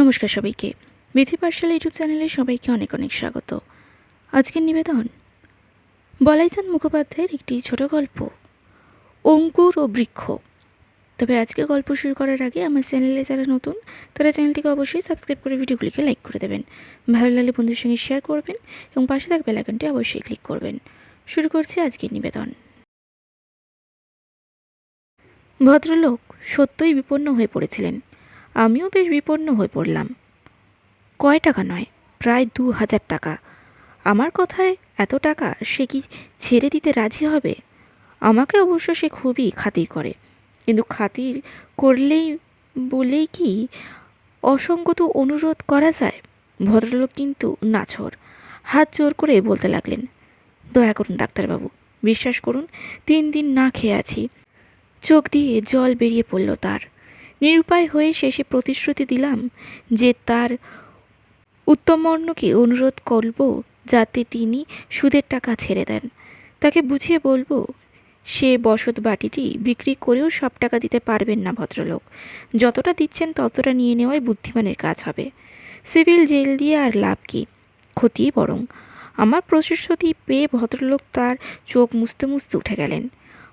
নমস্কার সবাইকে। বিধি পাঠশালা ইউটিউব চ্যানেলে সবাইকে অনেক অনেক স্বাগত। আজকের নিবেদন, বলাইচাঁদ মুখোপাধ্যায়ের একটি ছোট গল্প, অঙ্কুর ও বৃক্ষ। তবে আজকে গল্প শুরু করার আগে আমার চ্যানেলে যারা নতুন, তারা চ্যানেলটিকে অবশ্যই সাবস্ক্রাইব করে ভিডিওগুলিকে লাইক করে দেবেন। ভালো লাগলে বন্ধুর সঙ্গে শেয়ার করবেন এবং পাশে থাকা বেলাইকনটি অবশ্যই ক্লিক করবেন। শুরু করছি আজকের নিবেদন। ভদ্রলোক সত্যই বিপন্ন হয়ে পড়েছিলেন। আমিও বেশ বিপন্ন হয়ে পড়লাম। কয় টাকা নয়, প্রায় দু হাজার টাকা। আমার কথায় এত টাকা সে কি ছেড়ে দিতে রাজি হবে? আমাকে অবশ্য সে খুবই খাতির করে। কিন্তু খাতির করলেই, বলেই কি অসঙ্গত অনুরোধ করা যায়? ভদ্রলোক কিন্তু নাছর। হাত জোর করে বলতে লাগলেন, দয়া করুন ডাক্তারবাবু, বিশ্বাস করুন, তিন দিন না খেয়ে আছি। চোখ দিয়ে জল বেরিয়ে পড়ল তার। নিরুপায় হয়ে শেষে প্রতিশ্রুতি দিলাম যে তার উত্তমর্ণকে অনুরোধ করব যাতে তিনি সুদের টাকা ছেড়ে দেন। তাকে বুঝিয়ে বলব, সে বসত বাটিটি বিক্রি করেও সব টাকা দিতে পারবেন না ভদ্রলোক। যতটা দিচ্ছেন ততটা নিয়ে নেওয়াই বুদ্ধিমানের কাজ হবে। সিভিল জেল দিয়ে আর লাভ কি? ক্ষতিই বরং। আমার প্রতিশ্রুতি পেয়ে ভদ্রলোক তার চোখ মুছতে মুছতে উঠে গেলেন।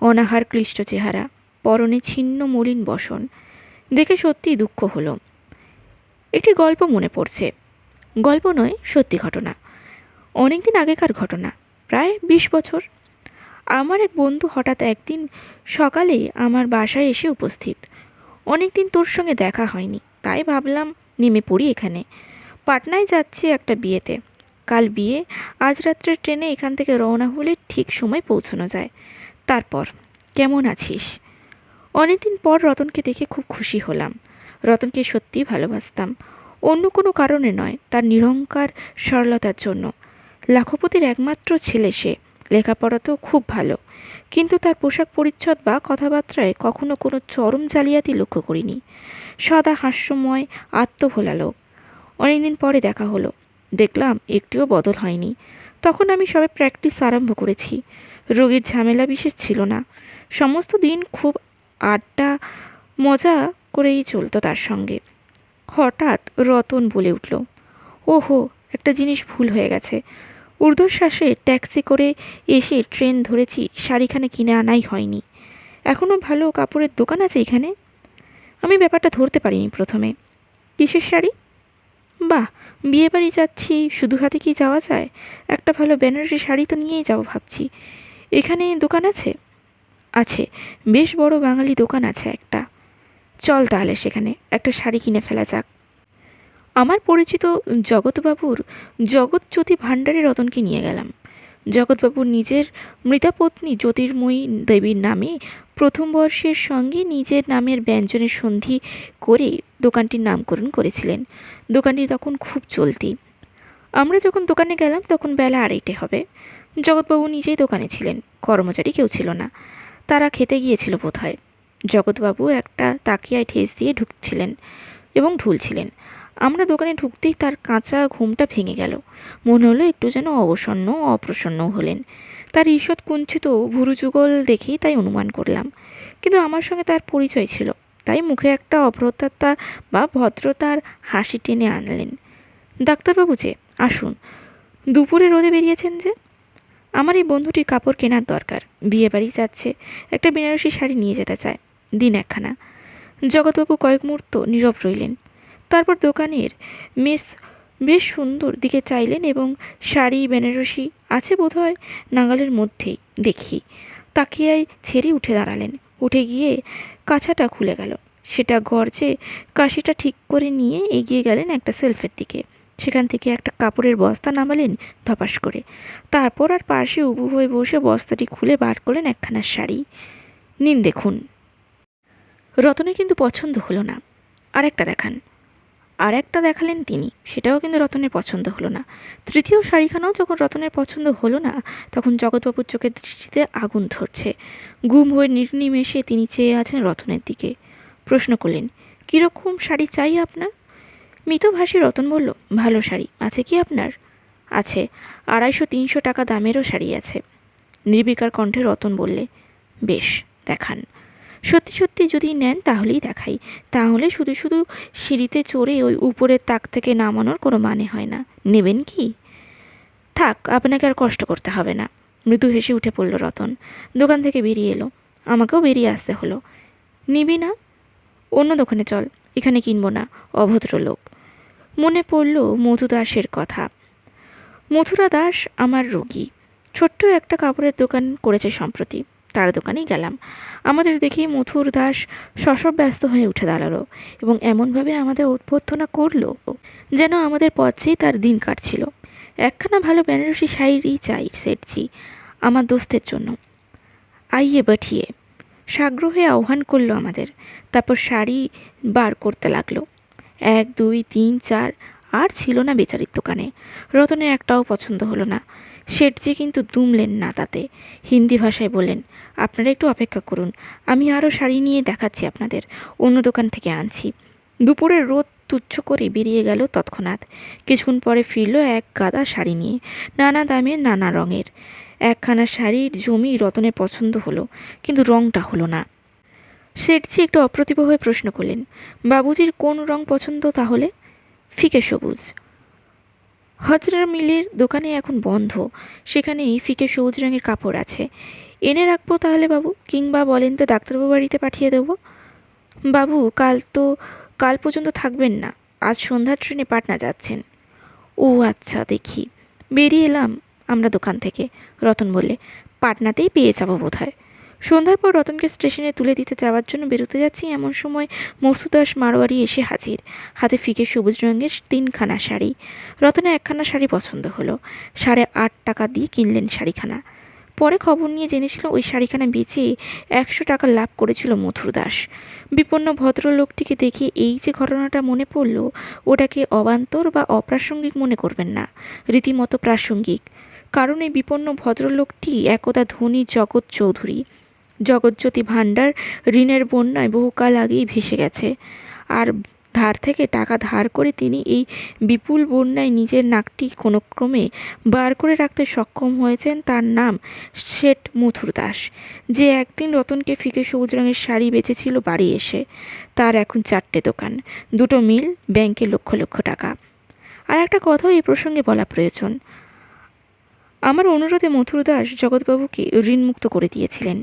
অনাহার ক্লিষ্ট চেহারা, পরনে ছিন্ন মলিন বসন দেখে সত্যিই দুঃখ হলো। একটি গল্প মনে পড়ছে। গল্প নয়, সত্যি ঘটনা। অনেক দিন আগেকার ঘটনা, প্রায় বিশ বছর। আমার এক বন্ধু হঠাৎ একদিন সকালে আমার বাসায় এসে উপস্থিত। অনেক দিন তোর সঙ্গে দেখা হয়নি, তাই ভাবলাম নেমে পড়ি এখানে। পাটনায় যাচ্ছি একটা বিয়েতে। কাল বিয়ে, আজ রাত্রের ট্রেনে এখান থেকে রওনা হলে ঠিক সময় পৌঁছানো যায়। তারপর, কেমন আছিস? অনেকদিন পর রতনকে দেখে খুব খুশি হলাম। রতনকে সত্যিই ভালোবাসতাম। অন্য কোনো কারণে নয়, তার নিরঙ্কার সরলতার জন্য। লাখপতির একমাত্র ছেলে সে। লেখাপড়াতেও খুব ভালো। কিন্তু তার পোশাক পরিচ্ছদ বা কথাবার্তায় কখনো কোনো চরম জালিয়াতি লক্ষ্য করিনি। সদা হাস্যময়, আত্মভোলা লোক। অনেকদিন পরে দেখা হলো। দেখলাম একটিও বদল হয়নি। তখন আমি সবে প্র্যাকটিস আরম্ভ করেছি। রোগীর ঝামেলা বিশেষ ছিল না। সমস্ত দিন খুব আড্ডা, মজা করেই চলতো তার সঙ্গে। হঠাৎ রতন বলে উঠল, ওহো, একটা জিনিস ভুল হয়ে গেছে। ঊর্ধ্বশ্বাসে ট্যাক্সি করে এসে ট্রেন ধরেছি, শাড়িখানে কিনে আনাই হয়নি। এখনও ভালো কাপড়ের দোকান আছে এখানে? আমি ব্যাপারটা ধরতে পারিনি প্রথমে। কিসের শাড়ি? বাহ বিয়ে বাড়ি যাচ্ছি, শুধু হাতে কি যাওয়া যায়? একটা ভালো বেনারসি শাড়ি তো নিয়েই যাব ভাবছি। এখানে দোকান আছে? আছে, বেশ বড় বাঙালি দোকান আছে একটা। চল তাহলে সেখানে, একটা শাড়ি কিনে ফেলা যাক। আমার পরিচিত জগৎবাবুর জগৎজ্যোতি ভাণ্ডারী রতনকে নিয়ে গেলাম। জগৎবাবু নিজের মৃতাপত্নী জ্যোতির্ময়ী দেবীর নামে প্রথম বর্ষের সঙ্গে নিজের নামের ব্যঞ্জনের সন্ধি করে দোকানটির নামকরণ করেছিলেন। দোকানটি তখন খুব চলতি। আমরা যখন দোকানে গেলাম তখন বেলা আড়াইটে হবে। জগৎবাবু নিজেই দোকানে ছিলেন, কর্মচারী কেউ ছিল না। তারা খেতে গিয়েছিল বোধ হয় জগৎবাবু একটা তাকিয়ায় ঠেস দিয়ে ঢুকছিলেন এবং ঢুলছিলেন। আমরা দোকানে ঢুকতেই তার কাঁচা ঘুমটা ভেঙে গেল। মনে হলো একটু যেন অবসন্ন, অপ্রসন্ন হলেন। তার ঈষৎ কুঞ্চিত ভুরুযুগল দেখেই তাই অনুমান করলাম। কিন্তু আমার সঙ্গে তার পরিচয় ছিল। তাই মুখে একটা অভ্রতার বা ভদ্রতার হাসি টেনে আনলেন। ডাক্তারবাবু যে, আসুন। দুপুরে রোদে বেরিয়েছেন যে? আমার এই বন্ধুটির কাপড় কেনার দরকার। বিয়ে বাড়ি যাচ্ছে। একটা বেনারসি শাড়ি নিয়ে যেতে চায়। দিন একখানা। জগৎবাবু কয়েক মুহূর্ত নীরব রইলেন। তারপর দোকানের মেস বেশ সুন্দর দিকে চাইলেন এবং শাড়ি, বেনারসি আছে বোধহয় নাগালের মধ্যেই। দেখি। তাকিয়ায় ছেড়ে উঠে দাঁড়ালেন। উঠে গিয়ে কাছাটা খুলে গেল। সেটা গর্জে কাশিটা ঠিক করে নিয়ে এগিয়ে গেলেন একটা সেলফের দিকে। সেখান থেকে একটা কাপড়ের বস্তা নামালেন ধপাস করে। তারপর আর পাশে উবু হয়ে বসে বস্তাটি খুলে বার করলেন একখানা শাড়ি। নিন দেখুন। রতনে কিন্তু পছন্দ হলো না। আর একটা দেখান। আর একটা দেখালেন তিনি, সেটাও কিন্তু রতনের পছন্দ হলো না। তৃতীয় শাড়িখানাও যখন রতনের পছন্দ হলো না, তখন জগৎবাবুর চোখের দৃষ্টিতে আগুন ধরছে। গুম হয়ে নির্নিমেষে তিনি চেয়ে আছেন রতনের দিকে। প্রশ্ন করলেন, কীরকম শাড়ি চাই আপনার? মিতভাষী রতন বলল, ভালো শাড়ি, আছে কি আপনার? আছে, আড়াইশো তিনশো টাকা দামেরও শাড়ি আছে। নির্বিকার কণ্ঠে রতন বললে, বেশ, দেখান। সত্যি সত্যি যদি নেন তাহলেই দেখাই। তাহলে শুধু শুধু সিঁড়িতে চড়ে ওই উপরের তাক থেকে নামানোর কোনো মানে হয় না। নেবেন কি? থাক, আপনাকে আর কষ্ট করতে হবে না। মৃদু হেসে উঠে পড়ল রতন। দোকান থেকে বেরিয়ে এলো। আমাকেও বেরিয়ে আসতে হলো। নিবি না? অন্য দোকানে চল, এখানে কিনবো না। অভদ্র লোক মনে পড়ল মধু দাসের কথা। মথুরা দাস আমার রোগী। ছোট্ট একটা কাপড়ের দোকান করেছে সম্প্রতি। তার দোকানেই গেলাম। আমাদের দেখে মথুর দাস শশব ব্যস্ত হয়ে উঠে দাঁড়াল এবং এমনভাবে আমাদের অভ্যর্থনা করল যেন আমাদের পথেই তার দিন কাটছিল। একখানা ভালো বেনারসি শাড়ি চাই, সেটছি আমার দোস্তের জন্য। আইয়ে বাঠিয়ে। সাগ্রহে আহ্বান করল আমাদের। তারপর শাড়ি বার করতে লাগল। এক, দুই, তিন, চার, আর ছিল না বেচারির দোকানে। রতনের একটাও পছন্দ হলো না। শেঠজি কিন্তু দুমলেন না তাতে। হিন্দি ভাষায় বললেন, আপনারা একটু অপেক্ষা করুন, আমি আরও শাড়ি নিয়ে দেখাচ্ছি আপনাদের, অন্য দোকান থেকে আনছি। দুপুরের রোদ তুচ্ছ করে বেরিয়ে গেল তৎক্ষণাৎ। কিছুক্ষণ পরে ফিরল এক গাদা শাড়ি নিয়ে, নানা দামের, নানা রঙের। একখানা শাড়ির জমি রতনের পছন্দ হলো, কিন্তু রঙটা হলো না। শেঠজি একটু অপ্রতিভ হয়ে প্রশ্ন করলেন, বাবুজির কোন রং পছন্দ তাহলে? ফিকে সবুজ। হজরা মিলের দোকানে এখন বন্ধ, সেখানেই ফিকে সবুজ রঙের কাপড় আছে। এনে রাখব তাহলে বাবু, কিংবা বলেন তো ডাক্তারবাবু বাড়িতে পাঠিয়ে দেবো? বাবু, কাল তো, কাল পর্যন্ত থাকবেন না, আজ সন্ধ্যার ট্রেনে পাটনা যাচ্ছেন। ও আচ্ছা দেখি। বেরিয়ে এলাম আমরা দোকান থেকে, রতন বললে। পাটনাতেই পেয়ে যাব বোধ হয় সন্ধ্যার পর রতনকে স্টেশনে তুলে দিতে যাওয়ার জন্য বেরোতে যাচ্ছি এমন সময় মরসুদাস মারোয়ারি এসে হাজির। হাতে ফিকে সবুজ রঙের তিনখানা শাড়ি। রতনের একখানা শাড়ি পছন্দ হলো। সাড়ে আট টাকা দিয়ে কিনলেন শাড়িখানা। পরে খবর নিয়ে জেনেছিল ওই শাড়িখানা বেচে একশো টাকা লাভ করেছিল মথুর দাস বিপন্ন ভদ্রলোকটিকে দেখে এই যে ঘটনাটা মনে পড়ল, ওটাকে অবান্তর বা অপ্রাসঙ্গিক মনে করবেন না। রীতিমতো প্রাসঙ্গিক। কারণ এই বিপন্ন ভদ্রলোকটি একদা ধনী জগৎ চৌধুরী। জগৎজ্যোতি ভাণ্ডার ঋণের বন্যায় বহুকাল আগেই ভেসে গেছে। আর ধার থেকে টাকা ধার করে তিনি এই বিপুল বন্যায় নিজের নাকটি কোনো ক্রমে বার করে রাখতে সক্ষম হয়েছেন তার নাম শেঠ মথুর দাস। যে একদিন রতনকে ফিকে সবুজ রঙের শাড়ি বেচেছিল বাড়ি এসে, তার এখন চারটে দোকান, দুটো মিল, ব্যাংকে লক্ষ লক্ষ টাকা। আর একটা কথাও এই প্রসঙ্গে বলা প্রয়োজন। আমার অনুরোধে মথুর দাস জগৎবাবুকে ঋণমুক্ত করে দিয়েছিলেন।